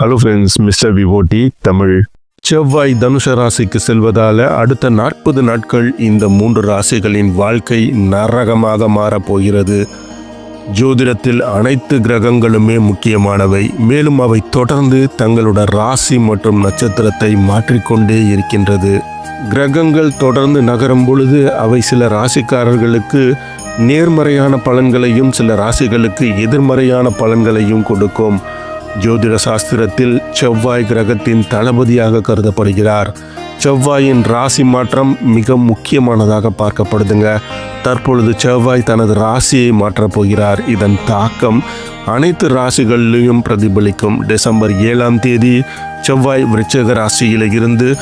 Hello friends mister விவோடி தமிழ் செவ்வாய் தனுஷ ராசிக்கு செல்வதால அடுத்த நாற்பது நாட்கள் இந்த மூன்று ராசிகளின் வாழ்க்கை நரகமாக மாறப்போகிறது ஜோதிடத்தில் அனைத்து கிரகங்களுமே முக்கியமானவை. மேலும் அவை தொடர்ந்து தங்களோட ராசி மற்றும் நட்சத்திரத்தை மாற்றிக்கொண்டே இருக்கின்றது. கிரகங்கள் தொடர்ந்து நகரும் பொழுது அவை சில ராசிக்காரர்களுக்கு நேர்மறையான பலன்களையும் சில ராசிகளுக்கு எதிர்மறையான பலன்களையும் கொடுக்கும். ஜோதிட சாஸ்திரத்தில் செவ்வாய் கிரகத்தின் தளபதியாக கருதப்படுகிறார். செவ்வாயின் ராசி மாற்றம் மிக முக்கியமானதாக பார்க்கப்படுதுங்க. தற்பொழுது செவ்வாய் தனது ராசியை மாற்றப் போகிறார். இதன் தாக்கம் அனைத்து ராசிகளிலும் பிரதிபலிக்கும். டிசம்பர் ஏழாம் தேதி செவ்வாய் விருச்சக ராசியிலிருந்து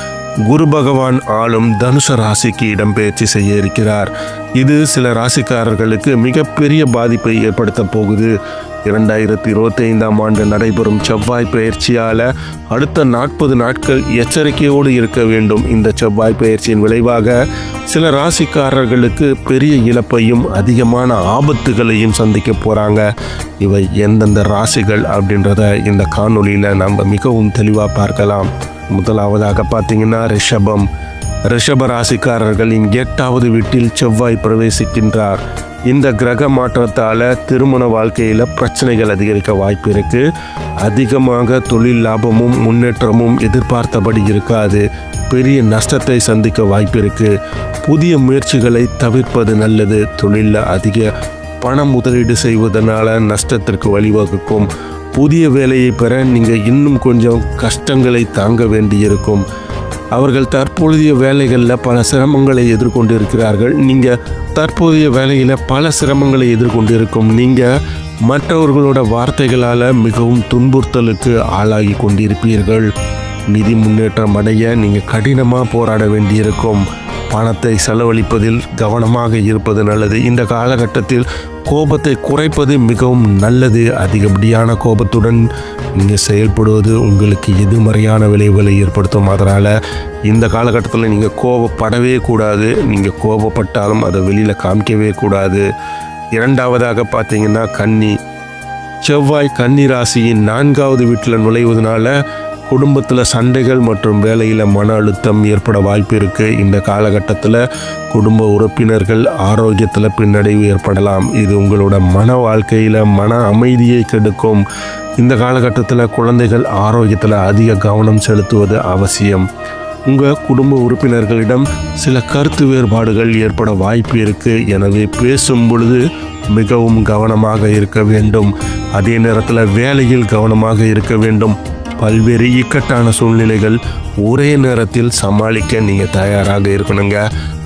குரு பகவான் ஆளும் தனுஷ ராசிக்கு இடம்பெயர்ச்சி செய்ய இருக்கிறார். இது சில ராசிக்காரர்களுக்கு மிகப்பெரிய பாதிப்பை ஏற்படுத்த போகுது. இரண்டாயிரத்தி இருபத்தி ஐந்தாம் ஆண்டு நடைபெறும் செவ்வாய் பயிற்சியால் அடுத்த நாற்பது நாட்கள் எச்சரிக்கையோடு இருக்க வேண்டும். இந்த செவ்வாய் பயிற்சியின் விளைவாக சில ராசிக்காரர்களுக்கு பெரிய இழப்பையும் அதிகமான ஆபத்துகளையும் சந்திக்க போகிறாங்க இவை எந்தெந்த ராசிகள் அப்படின்றத இந்த காணொலியில் நம்ம மிகவும் தெளிவாக பார்க்கலாம். முதலாவதாக பார்த்தீங்கன்னா ரிஷபம். ரிஷப ராசிக்காரர்களின் எட்டாவது வீட்டில் செவ்வாய் பிரவேசிக்கின்றார். இந்த கிரக மாற்றத்தால் திருமண வாழ்க்கையில் பிரச்சனைகள் அதிகரிக்க வாய்ப்பு இருக்குது அதிகமாக தொழில் லாபமும் முன்னேற்றமும் எதிர்பார்த்தபடி இருக்காது. பெரிய நஷ்டத்தை சந்திக்க வாய்ப்பு இருக்குது புதிய முயற்சிகளை தவிர்ப்பது நல்லது. தொழிலில் அதிக பணம் முதலீடு செய்வதனால நஷ்டத்திற்கு வழிவகுக்கும். புதிய வேலையை பெற நீங்கள் இன்னும் கொஞ்சம் கஷ்டங்களை தாங்க வேண்டியிருக்கும். அவர்கள் தற்போதைய வேலைகளில் பல சிரமங்களை எதிர்கொண்டு இருக்கிறார்கள் நீங்கள் தற்போதைய வேலையில் பல சிரமங்களை எதிர்கொண்டு இருக்கும் நீங்கள் மற்றவர்களோட வார்த்தைகளால் மிகவும் துன்புறுத்தலுக்கு ஆளாகி கொண்டிருப்பீர்கள். நிதி முன்னேற்றம் அடைய நீங்கள் கடினமாக போராட வேண்டியிருக்கும். பணத்தை செலவழிப்பதில் கவனமாக இருப்பது நல்லது. இந்த காலகட்டத்தில் கோபத்தை குறைப்பது மிகவும் நல்லது. அதிகப்படியான கோபத்துடன் நீங்கள் செயல்படுவது உங்களுக்கு எதிர்மறையான விளைவுகளை ஏற்படுத்தும். அதனால் இந்த காலகட்டத்தில் நீங்கள் கோபப்படவே கூடாது. நீங்கள் கோபப்பட்டாலும் அதை வெளியில் காமிக்கவே கூடாது. இரண்டாவதாக பார்த்தீங்கன்னா கன்னி. செவ்வாய் கன்னி ராசியின் நான்காவது வீட்டில் நுழைவதனால குடும்பத்தில் சண்டைகள் மற்றும் வேலையில் மன அழுத்தம் ஏற்பட வாய்ப்பு இருக்குது இந்த காலகட்டத்தில் குடும்ப உறுப்பினர்கள் ஆரோக்கியத்தில் பின்னடைவு ஏற்படலாம். இது உங்களோட மன வாழ்க்கையில் மன அமைதியை கெடுக்கும். இந்த காலகட்டத்தில் குழந்தைகள் ஆரோக்கியத்தில் அதிக கவனம் செலுத்துவது அவசியம். உங்கள் குடும்ப உறுப்பினர்களிடம் சில கருத்து வேறுபாடுகள் ஏற்பட வாய்ப்பு இருக்குது எனவே பேசும் பொழுது மிகவும் கவனமாக இருக்க வேண்டும். அதே நேரத்தில் வேலையில் கவனமாக இருக்க வேண்டும். பல்வேறு இக்கட்டான சூழ்நிலைகள் ஒரே நேரத்தில் சமாளிக்க நீங்கள் தயாராக இருக்கணுங்க.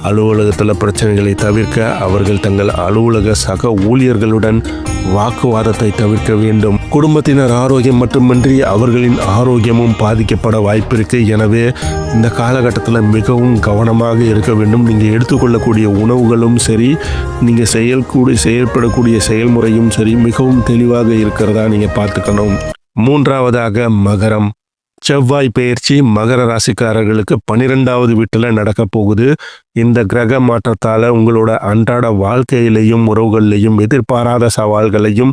அலுவலகத்தில் பிரச்சனைகளை தவிர்க்க அவர்கள் தங்கள் அலுவலக சக ஊழியர்களுடன் வாக்குவாதத்தை தவிர்க்க வேண்டும். குடும்பத்தினர் ஆரோக்கியம் மட்டுமின்றி அவர்களின் ஆரோக்கியமும் பாதிக்கப்பட வாய்ப்பிருக்கு எனவே இந்த காலகட்டத்தில் மிகவும் கவனமாக இருக்க வேண்டும். நீங்கள் எடுத்துக்கொள்ளக்கூடிய உணவுகளும் சரி நீங்கள் செயல்கூடி செயல்படக்கூடிய செயல்முறையும் சரி மிகவும் தெளிவாக இருக்கிறதா நீங்கள் பார்த்துக்கணும். மூன்றாவதாக மகரம். செவ்வாய் பெயர்ச்சி மகர ராசிக்காரர்களுக்கு பன்னிரெண்டாவது வீட்டில் நடக்க போகுது. இந்த கிரக மாற்றத்தால் உங்களோட அன்றாட வாழ்க்கையிலையும் உறவுகள்லையும் எதிர்பாராத சவால்களையும்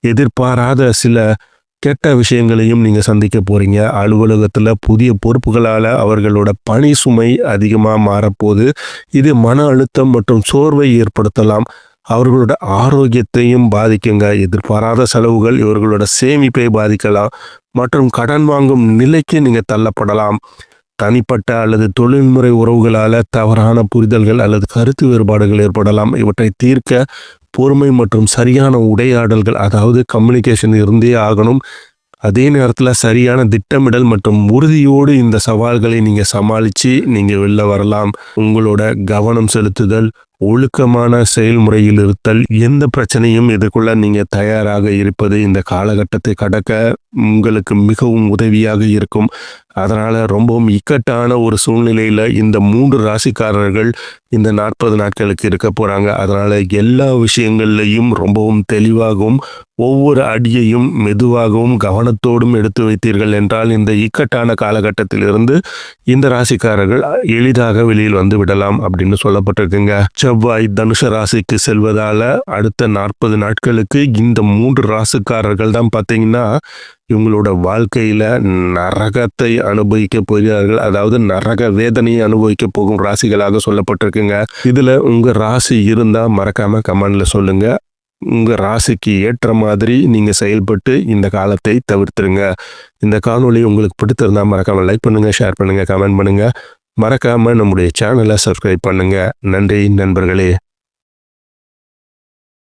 எதிர்பாராத சில கெட்ட விஷயங்களையும் நீங்கள் சந்திக்க போகிறீங்க அலுவலகத்தில் புதிய பொறுப்புகளால் அவர்களோட பணி சுமை அதிகமாக மாறப்போகுது. இது மன அழுத்தம் மற்றும் சோர்வை ஏற்படுத்தலாம். அவர்களோட ஆரோக்கியத்தையும் பாதிக்குங்க. எதிர்பாராத செலவுகள் இவர்களோட சேமிப்பை பாதிக்கலாம். மற்றும் கடன் வாங்கும் நிலைக்கு நீங்கள் தள்ளப்படலாம். தனிப்பட்ட அல்லது தொழில்முறை உறவுகளால் தவறான புரிதல்கள் அல்லது கருத்து வேறுபாடுகள் ஏற்படலாம். இவற்றை தீர்க்க பொறுமை மற்றும் சரியான உடையாடல்கள் அதாவது கம்யூனிகேஷன் இருந்தே ஆகணும். அதே நேரத்தில் சரியான திட்டமிடல் மற்றும் உறுதியோடு இந்த சவால்களை நீங்கள் சமாளித்து நீங்கள் வெளில வரலாம். உங்களோட கவனம் செலுத்துதல் ஒழுக்கமான செயல்முறையில் இருத்தல் எந்த பிரச்சனையும் எதிர்கொள்ள நீங்கள் தயாராக இருப்பது இந்த காலகட்டத்தை கடக்க உங்களுக்கு மிகவும் உதவியாக இருக்கும். அதனால் ரொம்பவும் இக்கட்டான ஒரு சூழ்நிலையில் இந்த மூன்று ராசிக்காரர்கள் இந்த நாற்பது நாட்களுக்கு இருக்க போகிறாங்க அதனால் எல்லா விஷயங்கள்லையும் ரொம்பவும் தெளிவாகவும் ஒவ்வொரு அடியையும் மெதுவாகவும் கவனத்தோடும் எடுத்து வைத்தீர்கள் என்றால் இந்த இக்கட்டான காலகட்டத்திலிருந்து இந்த ராசிக்காரர்கள் எளிதாக வெளியில் வந்து விடலாம் அப்படின்னு சொல்லப்பட்டிருக்குங்க. செவ்வாய் தனுஷ ராசிக்கு செல்வதால் அடுத்த நாற்பது நாட்களுக்கு இந்த மூன்று ராசிக்காரர்கள் தான் பார்த்தீங்கன்னா இவங்களோட வாழ்க்கையில நரகத்தை அனுபவிக்க போகிறார்கள். அதாவது நரக வேதனையை அனுபவிக்க போகும் ராசிகளாக சொல்லப்பட்டிருக்குங்க. இதுல உங்க ராசி இருந்தா மறக்காம கமெண்ட்ல சொல்லுங்க. உங்க ராசிக்கு ஏற்ற மாதிரி நீங்க செயல்பட்டு இந்த காலத்தை தவிர்த்துருங்க. இந்த காணொலி உங்களுக்கு பிடித்திருந்தா மறக்காம லைக் பண்ணுங்க ஷேர் பண்ணுங்க கமெண்ட் பண்ணுங்க. மறக்காம நம்முடைய சேனலை சப்ஸ்கிரைப் பண்ணுங்க. நன்றி நண்பர்களே.